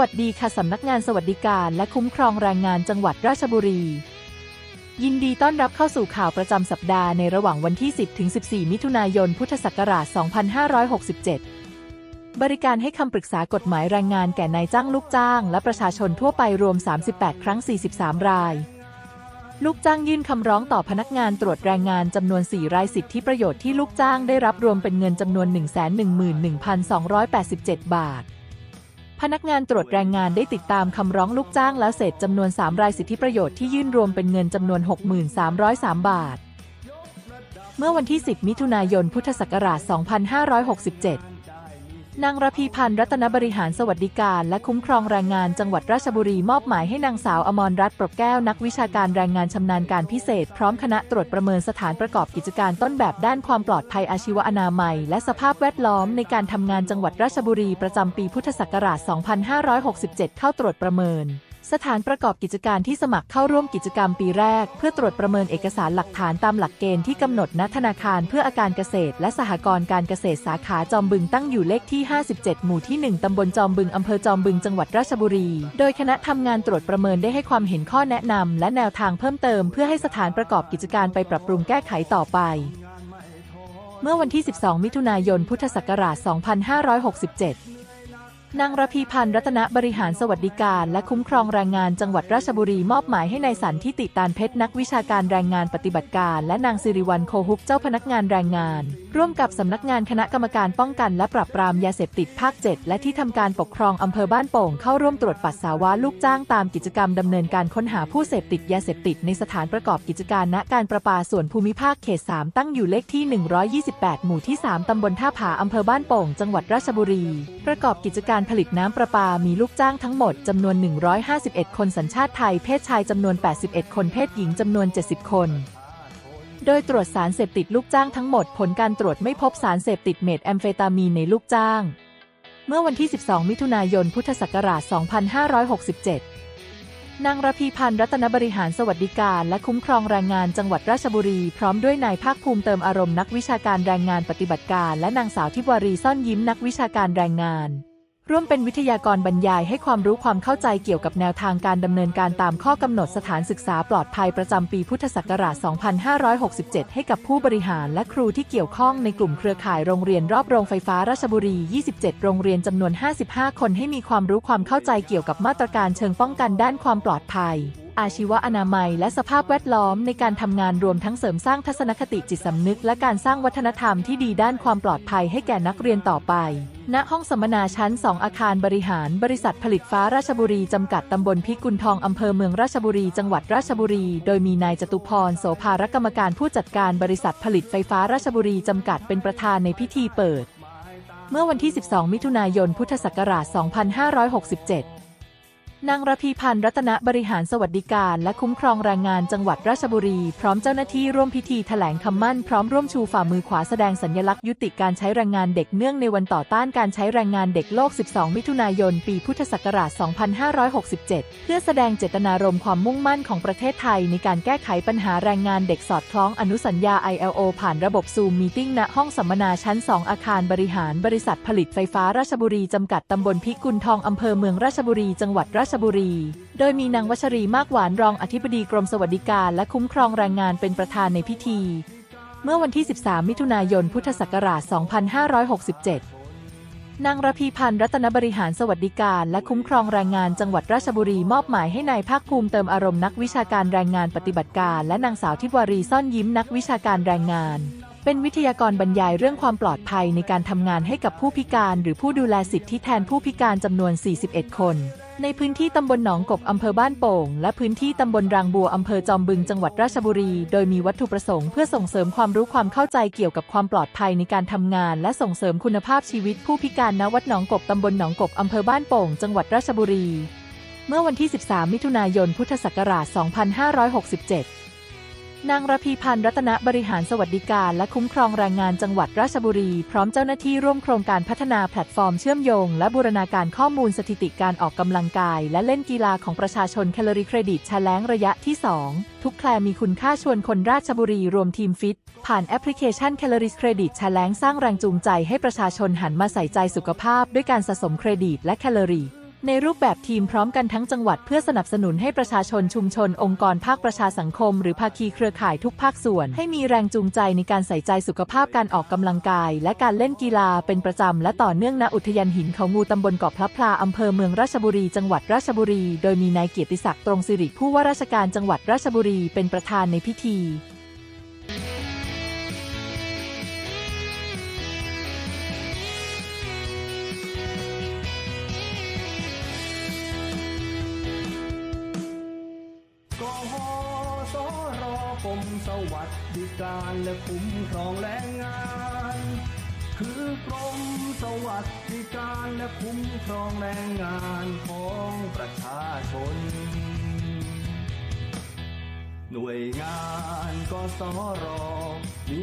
วัสดีค่ะสำนักงานสวัสดิการและคุ้มครองแรงงานจังหวัดราชบุรี ยินดีต้อนรับเข้าสู่ข่าวประจำสัปดาห์ในระหว่างวันที่ 10ถึง14 มิถุนายน พุทธศักราช 2567 บริการให้คำปรึกษากฎหมายแรงงานแก่นายจ้างลูกจ้าง และประชาชนทั่วไปรวม 38 ครั้ง 43 ราย ลูกจ้างยื่นคำร้องต่อพนักงานตรวจแรงงานจำนวน 4 รายสิทธิประโยชน์ที่ลูกจ้างได้รับรวมเป็นเงินจำนวน 111,287 บาท พนักงานตรวจแรงงานได้ติดตามคำร้องลูกจ้างแล้วเสร็จจำนวน 3 รายสิทธิประโยชน์ที่ยื่นรวมเป็นเงินจำนวน 6,303 บาท เมื่อวันที่ 10 มิถุนายน พุทธศักราช 2567 นางระพีพันธ์รัตนบริหารสวัสดิการและคุ้มครองแรงงานจังหวัดราชบุรีมอบหมายให้นางสาวอมรรัตน์ปรบแก้วนักวิชาการแรงงานชำนาญการพิเศษ พร้อมคณะตรวจประเมินสถานประกอบกิจการต้นแบบด้านความปลอดภัยอาชีวอนามัย และสภาพแวดล้อมในการทำงานจังหวัดราชบุรีประจำปีพุทธศักราช 2567 เข้าตรวจประเมิน สถานประกอบกิจการที่สมัครเข้าร่วมกิจกรรมปีแรก เพื่อตรวจประเมินเอกสารหลักฐานตามหลักเกณฑ์ที่กำหนดณธนาคารเพื่ออาการเกษตร และสหกรณ์การเกษตรสาขาจอมบึงตั้งอยู่เลขที่ 57 หมู่ที่ 1 ตำบลจอมบึงอำเภอจอมบึงจังหวัดราชบุรี โดยคณะทำงานตรวจประเมินได้ให้ความเห็นข้อแนะนำและแนวทางเพิ่มเติม เพื่อให้สถานประกอบกิจการไปปรับปรุงแก้ไขต่อไป เมื่อวันที่ 12 มิถุนายน พุทธศักราช 2567 นางระพีพันธ์รัตนบริหารสวัสดิการ และคุ้มครองแรงงานจังหวัดราชบุรีมอบหมายให้นายสันทิติตานเพชรนักวิชาการแรงงานปฏิบัติการ และนางสิริวัลโคฮุกเจ้าพนักงานแรงงาน ร่วมกับสำนักงานคณะกรรมการป้องกันและปราบปรามยาเสพติดภาค 7 และที่ทำการปกครองอำเภอบ้านโป่งเข้าร่วมตรวจปัสสาวะลูกจ้างตามกิจกรรมดำเนินการค้นหาผู้เสพติดยาเสพติดในสถานประกอบกิจการณการประปาส่วนภูมิภาคเขต 3 ตั้งอยู่เลขที่ 128 หมู่ที่ 3ตำบลท่าผาอำเภอบ้านโป่ง จังหวัดราชบุรี ประกอบกิจการผลิตน้ำประปา มีลูกจ้างทั้งหมดจำนวน 151 คนสัญชาติไทย เพศชายจำนวน 81 คน เพศหญิงจำนวน 70 คน โดยตรวจสารเสพติดลูกจ้างทั้งหมด ผลการตรวจไม่พบสารเสพติดเมทแอมเฟตามีนในลูกจ้าง เมื่อวันที่ 12 มิถุนายน พุทธศักราช 2567นางระพีพันธ์รัตนบริหารสวัสดิการและคุ้มครองแรงงานจังหวัดราชบุรี พร้อมด้วยนายภาคภูมิเติมอารมณ์นักวิชาการแรงงานปฏิบัติการ และนางสาวทิพวารีซ่อนยิ้มนักวิชาการแรงงาน ร่วมเป็นวิทยากรบรรยายให้ความรู้ความเข้าใจเกี่ยวกับแนวทางการดำเนินการตามข้อกำหนดสถานศึกษาปลอดภัยประจำปีพุทธศักราช 2567 ให้กับผู้บริหารและครูที่เกี่ยวข้องในกลุ่มเครือข่ายโรงเรียนรอบโรงไฟฟ้าราชบุรี 27 โรงเรียนจำนวน 55 คนให้มีความรู้ความเข้าใจเกี่ยวกับมาตรการเชิงป้องกันด้านความปลอดภัย อาชีวอนามัย และสภาพแวดล้อมในการทำงานรวมทั้งเสริมสร้างทัศนคติจิตสำนึก และการสร้างวัฒนธรรมที่ดีด้านความปลอดภัยให้แก่นักเรียนต่อไป ณ ห้องสัมมนาชั้น 2 อาคารบริหาร บริษัทผลิตฟ้าราชบุรี จำกัดตำบลพิกุลทองอำเภอเมืองราชบุรี จังหวัดราชบุรี โดยมีนายจตุพรโสภารกรรมการผู้จัดการบริษัทผลิตไฟฟ้าราชบุรีจำกัดเป็นประธานในพิธีเปิด เมื่อวันที่ 12 มิถุนายน พุทธศักราช 2567 นางระพีพันธ์รัตนบริหารสวัสดิการและคุ้มครองแรงงานจังหวัดราชบุรี พร้อมเจ้าหน้าที่ร่วมพิธีแถลงคำมั่นพร้อมร่วมชูฝ่ามือขวาแสดงสัญลักษณ์ยุติการใช้แรงงานเด็กเนื่องในวันต่อต้านการใช้แรงงานเด็กโลก 12 มิถุนายน ปีพุทธศักราช 2567 เพื่อแสดงเจตนารมณ์ความมุ่งมั่นของประเทศไทย ในการแก้ไขปัญหาแรงงานเด็กสอดคล้องอนุสัญญา ILO ผ่านระบบซูมมีติ้งณห้องสัมมนาชั้น 2 อาคารบริหารบริษัทผลิตไฟฟ้าราชบุรีจำกัดตำบลพิกุลทองอำเภอเมืองราชบุรีจังหวัดราชบุรี โดยมีนางวัชรีมากหวานรองอธิบดีกรมสวัสดิการและคุ้มครองแรงงานเป็นประธานในพิธี เมื่อวันที่ 13 มิถุนายน พุทธศักราช 2567 นางระพีพันธ์รัตนบริหารสวัสดิการและคุ้มครองแรงงานจังหวัดราชบุรีมอบหมายให้นายภาคภูมิเติมอารมณ์นักวิชาการแรงงานปฏิบัติการ และนางสาวทิพวารีซ่อนยิ้มนักวิชาการแรงงาน เป็นวิทยากรบรรยายเรื่องความปลอดภัยในการทำงานให้กับผู้พิการหรือผู้ดูแลสิทธิแทนผู้พิการจำนวน 41 คน ในพื้นที่ตำบลหนองกบอำเภอบ้านโป่ง และพื้นที่ตำบลรางบัวอำเภอจอมบึงจังหวัดราชบุรี โดยมีวัตถุประสงค์เพื่อส่งเสริมความรู้ความเข้าใจเกี่ยวกับความปลอดภัยในการทำงาน และส่งเสริมคุณภาพชีวิตผู้พิการณวัดหนองกบตำบลหนองกบอำเภอบ้านโป่ง จังหวัดราชบุรี เมื่อวันที่ 13 มิถุนายน พุทธศักราช 2567 นางระพีพันธ์รัตนบริหารสวัสดิการและคุ้มครองแรงงานจังหวัดราชบุรี พร้อมเจ้าหน้าที่ร่วมโครงการพัฒนาแพลตฟอร์มเชื่อมโยง และบูรณาการข้อมูลสถิติการออกกำลังกาย และเล่นกีฬาของประชาชนแคลอรี่เครดิตชาแลงระยะที่ 2 ทุกแคลมีคุณค่าชวนคนราชบุรีรวมทีมฟิต ผ่านแอปพลิเคชันแคลอรี่เครดิตชาแลงสร้างแรงจูงใจให้ประชาชนหันมาใส่ใจสุขภาพ ด้วยการสะสมเครดิตและแคลอรี่ ในรูปแบบทีมพร้อมกันทั้งจังหวัดเพื่อสนับสนุนให้ประชาชนชุมชนองค์กรภาคประชาสังคม หรือภาคีเครือข่ายทุกภาคส่วน ให้มีแรงจูงใจในการใส่ใจสุขภาพการออกกำลังกาย และการเล่นกีฬาเป็นประจำและต่อเนื่องณอุทยานหินเขางูตำบลเกาะพลับพลาอำเภอเมืองราชบุรีจังหวัดราชบุรี โดยมีนายเกียรติศักดิ์ตรงสิริผู้ว่าราชการจังหวัดราชบุรีเป็นประธานในพิธี รกรมสวัสดิการและคุ้มครองแรงงาน คือกรมสวัสดิการและคุ้มครองแรงงานของประชาชน หน่วยงานกสรมี